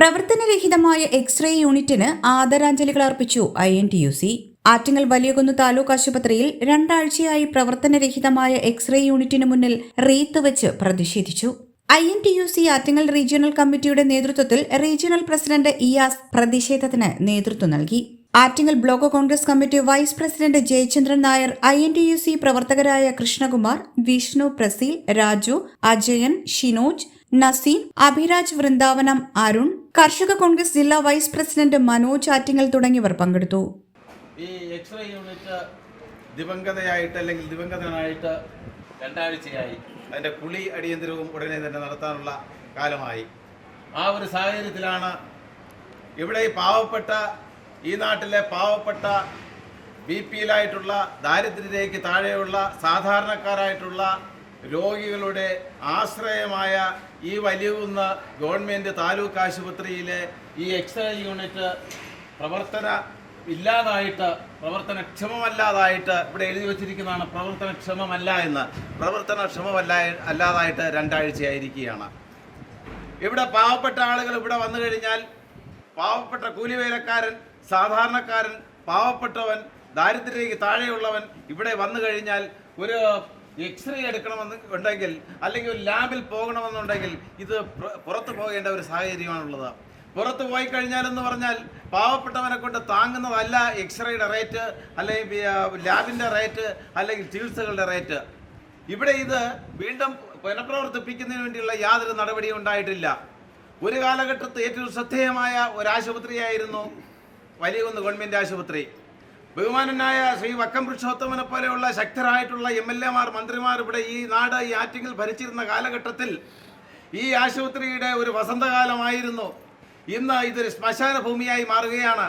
പ്രവർത്തനരഹിതമായ എക്സ്റേ യൂണിറ്റിന് ആദരാഞ്ജലികൾ അർപ്പിച്ചു I N T U C. Attingal Valiyakunnu taluk ആശുപത്രിയിൽ രണ്ടാഴ്ചയായി പ്രവർത്തനരഹിതമായ എക്സ്റേ യൂണിറ്റിന് മുന്നിൽ റീത്ത് വെച്ച് പ്രതിഷേധിച്ചു. I N T U C Attingal regional കമ്മിറ്റിയുടെ നേതൃത്വത്തിൽ റീജിയണൽ പ്രസിഡന്റ് ഇയാസ് പ്രതിഷേധത്തിന് നേതൃത്വം നൽകി. Attingal block Congress committee vice president Jayachandran Nair I N T U C പ്രവർത്തകരായ കൃഷ്ണകുമാർ വിഷ്ണു പ്രസീൽ രാജു അജയൻ ഷിനോജ് നസീം അഭിരാജ് വൃന്ദാവനം അരുൺ കർഷക കോൺഗ്രസ് ജില്ലാ വൈസ് പ്രസിഡന്റ് മനോജ് ആറ്റിങ്ങൽ തുടങ്ങിയവർ പങ്കെടുത്തു. ഈ എക്സ്റേ യൂണിറ്റ് ദിവംഗതയായിട്ട് അല്ലെങ്കിൽ ദിവംഗതനായിട്ട് രണ്ടാഴ്ചയായി അതിന്റെ കുളി അടിയന്തരവും ഉടനെ തന്നെ നടത്താനുള്ള കാലമായി. ആ ഒരു സാഹചര്യത്തിലാണ് ഇവിടെ പാവപ്പെട്ട ഈ നാട്ടിലെ പാവപ്പെട്ട ബി പിയിലായിട്ടുള്ള ദാരിദ്ര്യരേഖയ്ക്ക് താഴെയുള്ള സാധാരണക്കാരായിട്ടുള്ള രോഗികളുടെ ആശ്രയമായ ഈ വലിയ വലിയകുന്ന് ഗവൺമെന്റ് താലൂക്ക് ആശുപത്രിയിലെ ഈ എക്സ്റേ യൂണിറ്റ് പ്രവർത്തന ഇല്ലാതായിട്ട് പ്രവർത്തനക്ഷമമല്ലാതായിട്ട് ഇവിടെ എഴുതി വച്ചിരിക്കുന്നതാണ് പ്രവർത്തനക്ഷമമല്ല എന്ന്. പ്രവർത്തനക്ഷമമല്ല അല്ലാതായിട്ട് രണ്ടാഴ്ചയായിരിക്കുകയാണ്. ഇവിടെ പാവപ്പെട്ട ആളുകൾ ഇവിടെ വന്നു കഴിഞ്ഞാൽ പാവപ്പെട്ട കൂലിവേലക്കാരൻ സാധാരണക്കാരൻ പാവപ്പെട്ടവൻ ദാരിദ്ര്യക്ക് താഴെയുള്ളവൻ ഇവിടെ വന്നു കഴിഞ്ഞാൽ ഒരു എക്സ്റേ എടുക്കണമെന്ന് ഉണ്ടെങ്കിൽ അല്ലെങ്കിൽ ഒരു ലാബിൽ പോകണമെന്നുണ്ടെങ്കിൽ ഇത് പുറത്തു പോകേണ്ട ഒരു സാഹചര്യമാണുള്ളത്. പുറത്ത് പോയി കഴിഞ്ഞാൽ എന്ന് പറഞ്ഞാൽ പാവപ്പെട്ടവനെ കൊണ്ട് താങ്ങുന്നതല്ല എക്സ്റേയുടെ റേറ്റ് അല്ലെങ്കിൽ ലാബിന്റെ റേറ്റ് അല്ലെങ്കിൽ ചികിത്സകളുടെ റേറ്റ് ഇവിടെ ഇത് വീണ്ടും പുനഃപ്രവർത്തിപ്പിക്കുന്നതിന് വേണ്ടിയുള്ള യാതൊരു നടപടിയും ഉണ്ടായിട്ടില്ല. ഒരു കാലഘട്ടത്ത് ഏറ്റവും ശ്രദ്ധേയമായ ഒരു ആശുപത്രിയായിരുന്നു വലിയകുന്ന് ഗവൺമെന്റ് ആശുപത്രി. ബഹുമാനനായ ശ്രീ വക്കം പുരുഷോത്തമനെ പോലെയുള്ള ശക്തരായിട്ടുള്ള എം എൽ എമാർ മന്ത്രിമാർ ഇവിടെ ഈ നാട് ഈ ആറ്റിങ്ങിൽ ഭരിച്ചിരുന്ന കാലഘട്ടത്തിൽ ഈ ആശുപത്രിയുടെ ഒരു വസന്തകാലമായിരുന്നു. ഇന്ന് ഇതൊരു ശ്മശാന ഭൂമിയായി മാറുകയാണ്.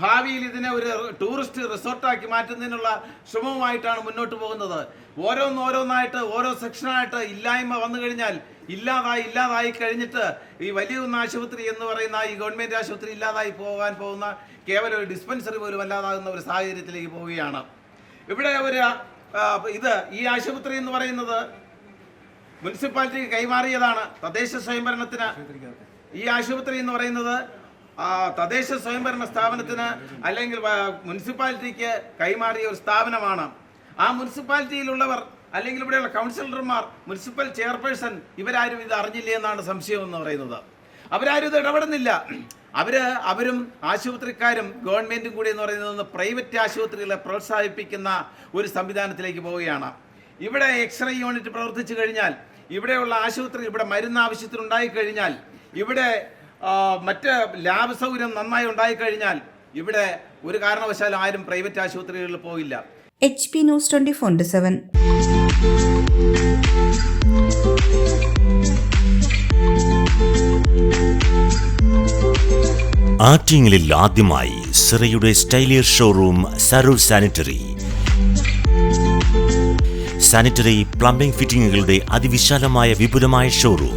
ഭാവിയിൽ ഇതിനെ ഒരു ടൂറിസ്റ്റ് റിസോർട്ടാക്കി മാറ്റുന്നതിനുള്ള ശ്രമവുമായിട്ടാണ് മുന്നോട്ട് പോകുന്നത്. ഓരോന്നോരോന്നായിട്ട് ഓരോ സെക്ഷനായിട്ട് ഇല്ലായ്മ വന്നു കഴിഞ്ഞാൽ ഇല്ലാതായി ഇല്ലാതായി കഴിഞ്ഞിട്ട് ഈ വലിയ ഒന്ന് ആശുപത്രി എന്ന് പറയുന്ന ഈ ഗവൺമെന്റ് ആശുപത്രി ഇല്ലാതായി പോകാൻ പോകുന്ന കേവലം ഒരു ഡിസ്പെൻസറി പോലും അല്ലാതാകുന്ന ഒരു സാഹചര്യത്തിലേക്ക് പോവുകയാണ്. ഇവിടെ ഒരു ഇത് ഈ ആശുപത്രി എന്ന് പറയുന്നത് മുനിസിപ്പാലിറ്റിക്ക് കൈമാറിയതാണ്. തദ്ദേശ സ്വയംഭരണത്തിന് ഈ ആശുപത്രി എന്ന് പറയുന്നത് തദ്ദേശ സ്വയംഭരണ സ്ഥാപനത്തിന് അല്ലെങ്കിൽ മുനിസിപ്പാലിറ്റിക്ക് കൈമാറിയ ഒരു സ്ഥാപനമാണ്. ആ മുനിസിപ്പാലിറ്റിയിലുള്ളവർ അല്ലെങ്കിൽ ഇവിടെയുള്ള കൗൺസിലർമാർ മുനിസിപ്പൽ ചെയർപേഴ്സൺ ഇവരാരും ഇത് അറിഞ്ഞില്ല എന്നാണ് സംശയം എന്ന് പറയുന്നത്. അവരാരും ഇത് ഇടപെടുന്നില്ല. അവർ അവരും ആശുപത്രിക്കാരും ഗവൺമെന്റും കൂടി എന്ന് പറയുന്നത് പ്രൈവറ്റ് ആശുപത്രികളെ പ്രോത്സാഹിപ്പിക്കുന്ന ഒരു സംവിധാനത്തിലേക്ക് പോവുകയാണ്. ഇവിടെ എക്സ്റേ യൂണിറ്റ് പ്രവർത്തിച്ചു കഴിഞ്ഞാൽ ഇവിടെയുള്ള ആശുപത്രി ഇവിടെ മരുന്ന് ആവശ്യത്തിനുണ്ടായി ഉണ്ടായിക്കഴിഞ്ഞാൽ ഇവിടെ മറ്റ് ലാബ് സൗകര്യം നന്നായി ഉണ്ടായിക്കഴിഞ്ഞാൽ ഇവിടെ ഒരു കാരണവശാലും ആരും പ്രൈവറ്റ് ആശുപത്രികളിൽ പോകില്ല. H P news twenty four seven ആറ്റിങ്ങലിൽ ആദ്യമായി സിറയുടെ സ്റ്റൈലിയർ showroom Saroor sanitary. Sanitary plumbing ഫിറ്റിംഗുകളുടെ അതിവിശാലമായ വിപുലമായ showroom.